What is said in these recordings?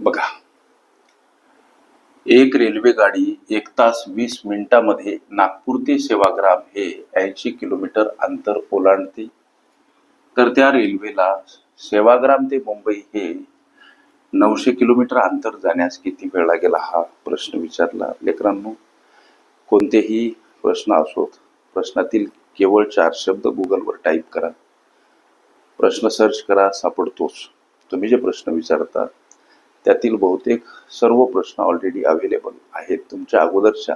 बघा. एक रेल्वे गाडी एक तास वीस मिनिटामध्ये नागपूर ते सेवाग्राम हे ऐंशी किलोमीटर अंतर ओलांडते. तर त्या रेल्वेला सेवाग्राम ते मुंबई हे नऊशे किलोमीटर अंतर जाण्यास किती वेळ लागेल हा प्रश्न विचारला. लेकरांनो कोणतेही प्रश्न असोत प्रश्नातील केवळ चार शब्द गुगलवर टाईप करा. प्रश्न सर्च करा सापडतोच. तुम्ही जे प्रश्न विचारता त्यातील बहुतेक सर्व प्रश्न ऑलरेडी अवेलेबल आहेत. तुमच्या अगोदरच्या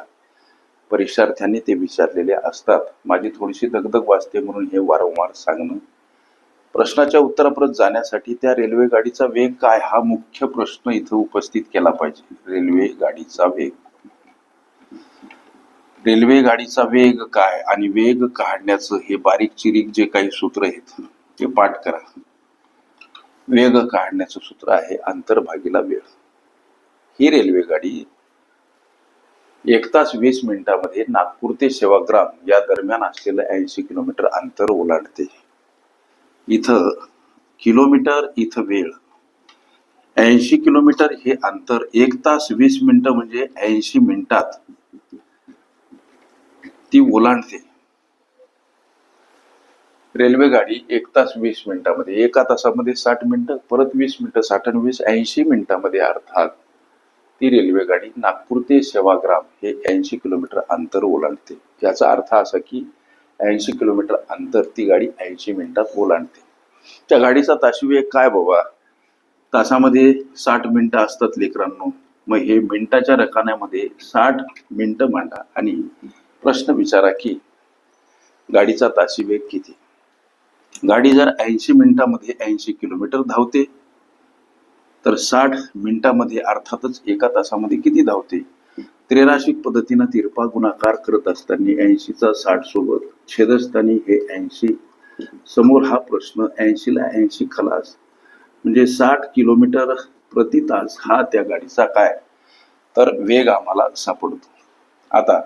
परीक्षार्थ्यांनी ते विचारलेले असतात. माझी थोडीशी दगदग वाचते म्हणून हे वारंवार सांगणं. प्रश्नाच्या उत्तरापर्यंत जाण्यासाठी त्या रेल्वे गाडीचा वेग काय? हा मुख्य प्रश्न इथं उपस्थित केला पाहिजे. रेल्वे गाडीचा वेग. रेल्वे गाडीचा वेग काय? आणि वेग काढण्याचं हे बारीक चिरीक जे काही सूत्र आहेत ते पाठ करा. वेग काढण्याचं सूत्र आहे आंतरभागीला वेळ. ही रेल्वे गाडी एक तास वीस मिनिटामध्ये नागपूर ते सेवाग्राम या दरम्यान असलेलं ऐंशी किलोमीटर अंतर ओलांडते. इथं किलोमीटर इथं वेळ. ऐंशी किलोमीटर हे अंतर एक तास वीस मिनिटं म्हणजे ऐंशी मिनिटात ती ओलांडते. रेल्वेगाडी एक तास वीस मिनिटामध्ये एका तासामध्ये साठ मिनिटं परत वीस मिनिटं साठ आणि वीस ऐंशी मिनिटामध्ये अर्थात ती रेल्वेगाडी नागपूर ते सेवाग्राम हे ऐंशी किलोमीटर अंतर ओलांडते. याचा अर्थ असा की ऐंशी किलोमीटर अंतर ती गाडी ऐंशी मिनिटात ओलांडते. त्या गाडीचा ताशी वेग काय बाबा? तासामध्ये साठ मिनिटं असतात लेकरांनो. मग हे मिनिटाच्या रकान्यामध्ये साठ मिनिटं मांडा आणि प्रश्न विचारा की गाडीचा ताशी वेग किती? गाडी जर ऐंशी मिनिटामध्ये ऐंशी किलोमीटर धावते तर साठ मिनिटामध्ये अर्थातच एका तासामध्ये किती धावते? त्रेराशिक पद्धतीनं तिरपा गुणाकार करत असताना ऐंशीचा साठ सोबत छेदस्थानी हे ऐंशी. समोर हा प्रश्न ऐंशीला ऐंशी खलास. म्हणजे साठ किलोमीटर प्रति तास हा त्या गाडीचा काय? तर वेग आम्हाला सापडतो. आता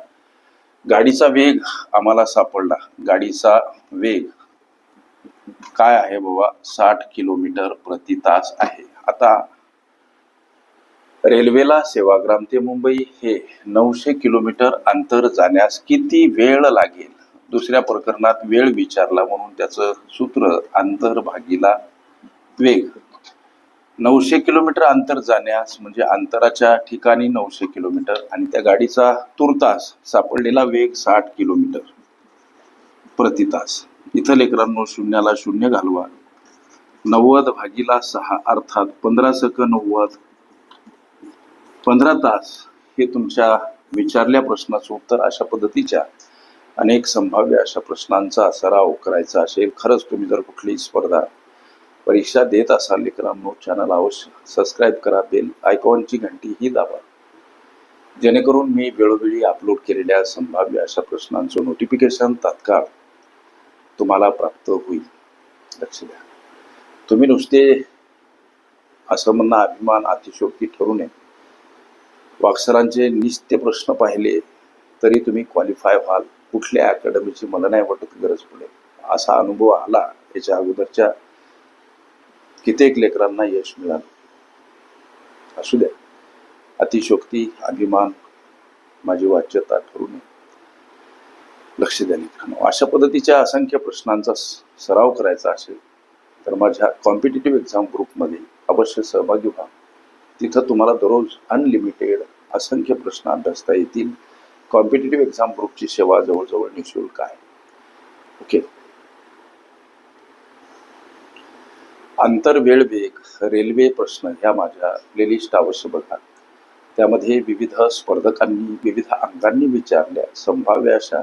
गाडीचा वेग आम्हाला सापडला. गाडीचा वेग काय आहे बाबा? साठ किलोमीटर प्रति तास आहे. आता रेल्वेला सेवाग्राम ते मुंबई हे नऊशे किलोमीटर अंतर जाण्यास किती वेळ लागेल? दुसऱ्या प्रकरणात वेळ विचारला म्हणून त्याचं सूत्र अंतर भागीला वेग. नऊशे किलोमीटर अंतर जाण्यास म्हणजे अंतराच्या ठिकाणी नऊशे किलोमीटर आणि त्या गाडीचा तुर्तास सापडलेला वेग साठ किलोमीटर प्रति तास. इथं लेकरांनो शून्याला शून्य घालवा. नव्वद भागीला सहा अर्थात पंधरा सक नव्वद. पंधरा तास हे तुमच्या विचारल्या प्रश्नाचं उत्तर अशा पद्धतीच्या अनेक संभाव्य अशा प्रश्नांचा सराव करायचा असेल खरंच तुम्ही जर कुठलीही स्पर्धा परीक्षा देत असाल लेकरांनो चॅनल अवश्य सबस्क्राईब करा बेल आयकॉनची घंटी ही दाबा. जेणेकरून मी वेळोवेळी अपलोड केलेल्या संभाव्य अशा प्रश्नांचं नोटिफिकेशन तात्काळ तुम्हाला प्राप्त होईल. लक्ष द्या. तुम्ही नुसते असं म्हणणं अभिमान अतिशोक्ती ठरू नये. वाक्सरांचे निस्ते प्रश्न पाहिले तरी तुम्ही क्वालिफाय व्हाल. कुठल्या अकॅडमीची मला नाही वाटत गरज पडेल. असा अनुभव आला याच्या अगोदरच्या कित्येक लेकरांना यश मिळालं. असू द्या. अतिशोक्ती अभिमान माझी वाच्यता ठरू नये. लक्ष द्यायला मित्रांनो. अशा पद्धतीच्या असंख्य प्रश्नांचा स- सराव करायचा असेल तर माझ्या कॉम्पिटेटिव्ह एक्झाम ग्रुपमध्ये अवश्य सहभागी व्हा. तिथं तुम्हाला दररोज अनलिमिटेड असंख्य प्रश्न अभ्यासता येतील. कॉम्पिटेटिव्ह एक्झाम ग्रुपची सेवा जवळजवळ निशुल्क आहे. ओके आंतरवेळ वेग रेल्वे प्रश्न ह्या माझ्या प्लेलिस्ट अवश्य बघा. त्यामध्ये विविध स्पर्धकांनी विविध अंगांनी विचारल्या संभाव्य अशा